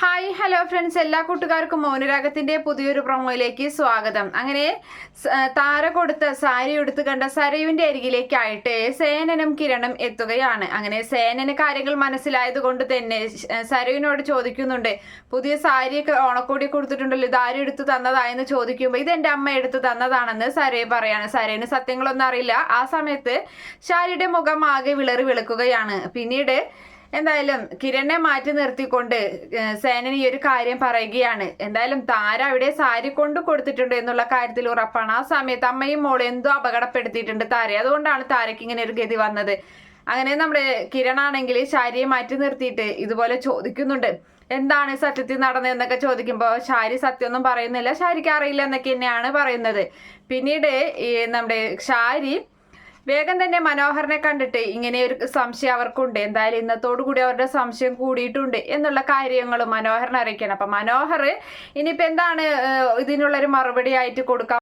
Hi hello friends എല്ലാ കൂട്ടുകാർക്കും മൗനരാഗത്തിന്റെ പുതിയൊരു പ്രൊമോയിലേക്ക് സ്വാഗതം. അങ്ങനെ താര കൊടുത്ത സാരി എടുത്ത് കണ്ട സരയുവിന്റെ അരികിലേക്കായിട്ട് സേനനും കിരണും എത്തുകയാണ്. അങ്ങനെ സേനന് കാര്യങ്ങൾ മനസ്സിലായത് കൊണ്ട് തന്നെ സരയുവിനോട് ചോദിക്കുന്നുണ്ട് പുതിയ സാരിയൊക്കെ ഓണക്കോടി കൊടുത്തിട്ടുണ്ടല്ലോ ഇത് ആരും എടുത്തു തന്നതായെന്ന് ചോദിക്കുമ്പോൾ ഇത് എന്റെ അമ്മ എടുത്തു തന്നതാണെന്ന് സരയ് പറയാണ്. സരയന് സത്യങ്ങളൊന്നും അറിയില്ല. ആ സമയത്ത് ഷാരിയുടെ മുഖം ആകെ വിളറി വിളക്കുകയാണ്. പിന്നീട് എന്തായാലും കിരണിനെ മാറ്റി നിർത്തിക്കൊണ്ട് സേനൻ ഈ ഒരു കാര്യം പറയുകയാണ്. എന്തായാലും താര അവിടെ സാരി കൊണ്ട് കൊടുത്തിട്ടുണ്ട് എന്നുള്ള കാര്യത്തിൽ ഉറപ്പാണ്. ആ സമയത്ത് അമ്മയും മോളും എന്തോ അപകടപ്പെടുത്തിയിട്ടുണ്ട് താര അതുകൊണ്ടാണ് താരയ്ക്ക് ഇങ്ങനെ ഒരു ഗതി വന്നത്. അങ്ങനെ നമ്മുടെ കിരണാണെങ്കിൽ ശാരിയെ മാറ്റി നിർത്തിയിട്ട് ഇതുപോലെ ചോദിക്കുന്നുണ്ട്. എന്താണ് സത്യത്തിൽ നടന്നതെന്നൊക്കെ ചോദിക്കുമ്പോൾ ഷാരി സത്യമൊന്നും പറയുന്നില്ല. ഷാരിക്ക് അറിയില്ല എന്നൊക്കെ തന്നെയാണ് പറയുന്നത്. പിന്നീട് നമ്മുടെ ഷാരി വേഗം തന്നെ മനോഹറിനെ കണ്ടിട്ട് ഇങ്ങനെ ഒരു സംശയം അവർക്കുണ്ട്. എന്തായാലും ഇന്നത്തോടു കൂടി അവരുടെ സംശയം കൂടിയിട്ടുണ്ട് എന്നുള്ള കാര്യങ്ങൾ മനോഹറിനെ അറിയിക്കണം അപ്പൊ മനോഹർ ഇനിയിപ്പോ എന്താണ് ഇതിനുള്ള ഇതിനുള്ളൊരു മറുപടി ആയിട്ട് കൊടുക്കാൻ